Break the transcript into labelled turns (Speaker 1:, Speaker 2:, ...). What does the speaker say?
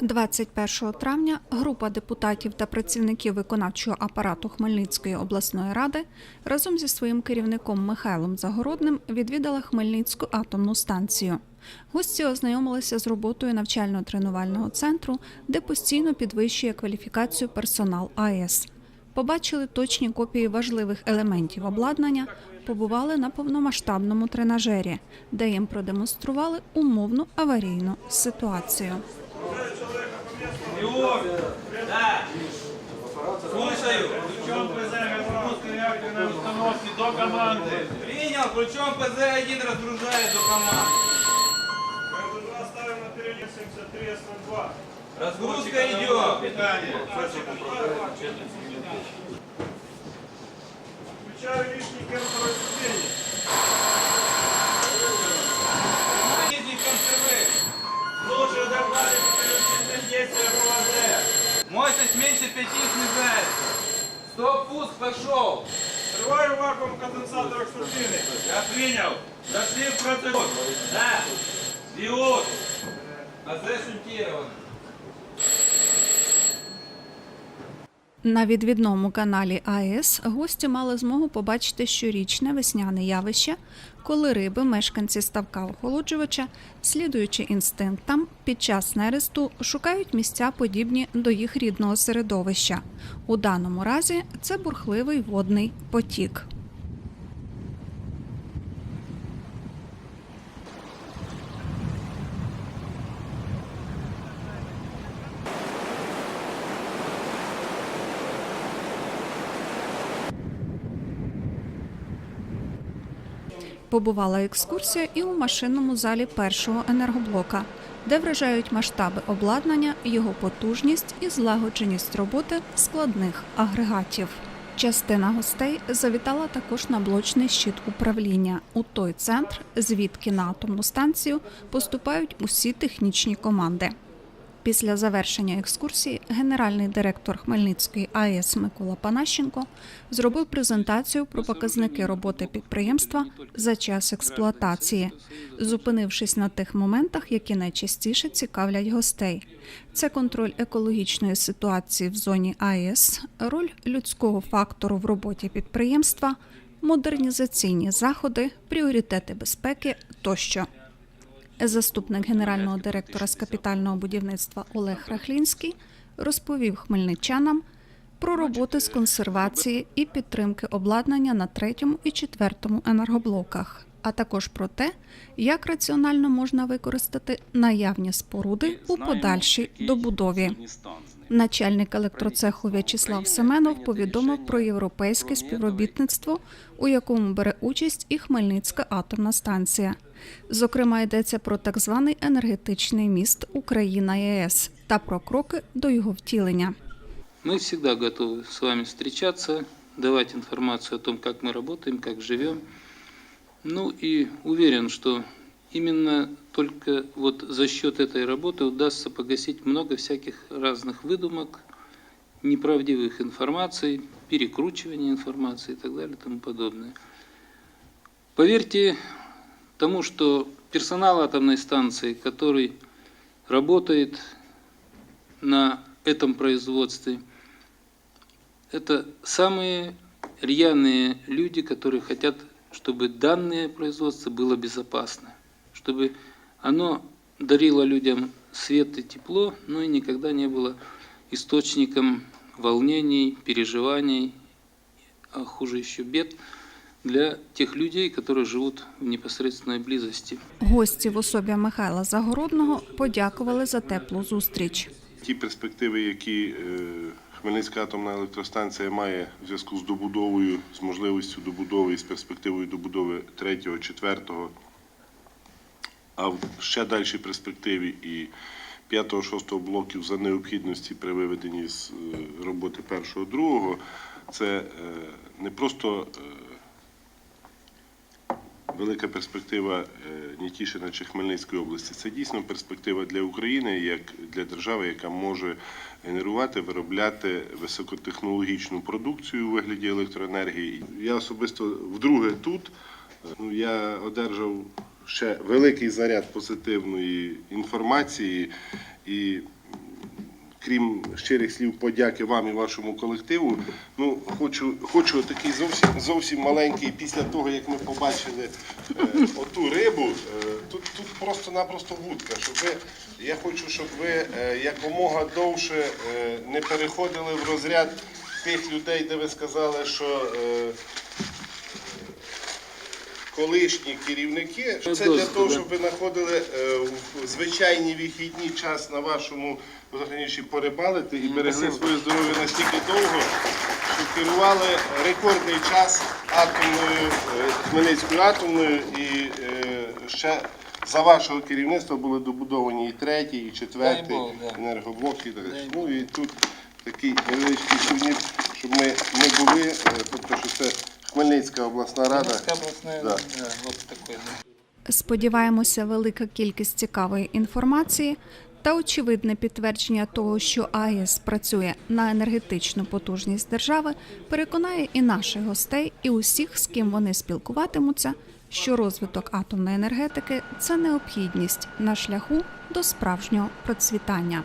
Speaker 1: 21 травня група депутатів та працівників виконавчого апарату Хмельницької обласної ради разом зі своїм керівником Михайлом Загородним відвідала Хмельницьку атомну станцію. Гості ознайомилися з роботою навчально-тренувального центру, де постійно підвищує кваліфікацію персонал АЕС. Побачили точні копії важливих елементів обладнання, побували на повномасштабному тренажері, де їм продемонстрували умовну аварійну ситуацію.
Speaker 2: Да. Слушаю.
Speaker 3: Ключом ПЗ разгрузка реакторной установки до команды.
Speaker 2: Принял. Ключом ПЗ-1 разгружает до команды.
Speaker 3: РД-2 ставим на период 73 СН-2.
Speaker 2: Разгрузка идет.
Speaker 3: Питание. Включаю лишний кен второй ступени.
Speaker 2: Нижний консервы.
Speaker 3: Слушаю доклады по периодичным действиям УАЗ.
Speaker 2: Мощность меньше 5 снижается. Стоп, пуск пошел.
Speaker 3: Открываю вакуум конденсаторов турбины.
Speaker 2: Я принял. Зашли в процедуру. Да. Диод. АЗ шунтирован.
Speaker 1: На відвідному каналі АЕС гості мали змогу побачити щорічне весняне явище, коли риби, мешканці ставка охолоджувача, слідуючи інстинктам, під час нересту шукають місця, подібні до їх рідного середовища. У даному разі це бурхливий водний потік. Побувала екскурсія і у машинному залі першого енергоблока, де вражають масштаби обладнання, його потужність і злагодженість роботи складних агрегатів. Частина гостей завітала також на блочний щит управління у той центр, звідки на атомну станцію поступають усі технічні команди. Після завершення екскурсії генеральний директор Хмельницької АЕС Микола Панащенко зробив презентацію про показники роботи підприємства за час експлуатації, зупинившись на тих моментах, які найчастіше цікавлять гостей. Це контроль екологічної ситуації в зоні АЕС, роль людського фактору в роботі підприємства, модернізаційні заходи, пріоритети безпеки тощо. Заступник генерального директора з капітального будівництва Олег Рахлінський розповів хмельничанам про роботи з консервації і підтримки обладнання на третьому і четвертому енергоблоках, а також про те, як раціонально можна використати наявні споруди у подальшій добудові. Начальник електроцеху В'ячеслав Семенов повідомив про європейське співробітництво, у якому бере участь і Хмельницька атомна станція. Зокрема, йдеться про так званий енергетичний міст Україна ЄС та про кроки до його втілення.
Speaker 4: Мы всегда готовы с вами встречаться, давать информацию о том, как мы работаем, как живем. Ну и уверен, что именно только вот за счет этой работы удастся погасить много всяких разных выдумок, неправдивых информаций, перекручивания информации и так далее и тому подобное. Поверьте тому, что персонал атомной станции, который работает на этом производстве, это самые рьяные люди, которые хотят, чтобы данное производство было безопасно, чтобы оно дарило людям свет и тепло, но и никогда не было источником волнений, переживаний, а хуже еще бед для тех людей, которые живут в непосредственной близости.
Speaker 1: Гості в особі Михайла Загородного подякували за теплу зустріч.
Speaker 5: Ті перспективи, які е, Хмельницька атомна електростанція має в зв'язку з добудовою, з можливістю добудови і з перспективою добудови третього, четвертого, а в ще дальшій перспективі і п'ятого, шостого блоків за необхідності при виведенні з е, роботи першого, другого, це е, не просто е, велика перспектива Нітішина чи Хмельницької області. Це дійсно перспектива для України, як для держави, яка може генерувати, виробляти високотехнологічну продукцію у вигляді електроенергії. Я особисто вдруге тут. Ну, Я одержав ще великий заряд позитивної інформації і крім щирих слів подяки вам і вашому колективу, ну хочу, хочу такий зовсім зовсім маленький після того, як ми побачили е, оту рибу. Е, тут тут просто-напросто вудка. Щоб ви, я хочу, щоб ви е, якомога довше е, не переходили в розряд тих людей, де ви сказали, що. Е, колишні керівники. Це для того, щоб ви знаходили е, в звичайні вихідні час на вашому взагалі порибалити і берегли своє здоров'я настільки довго, що керували рекордний час атомною е, Хмельницькою атомною і е, ще. За вашого керівництва були добудовані і третій, і четвертий енергоблок і так далі. Ну і тут такий невеличкий сувнір, щоб ми не були, тобто що це Хмельницька обласна рада.
Speaker 4: Да.
Speaker 1: Сподіваємося, велика кількість цікавої інформації та очевидне підтвердження того, що АЕС працює на енергетичну потужність держави, переконає і наших гостей, і усіх, з ким вони спілкуватимуться, що розвиток атомної енергетики це необхідність на шляху до справжнього процвітання.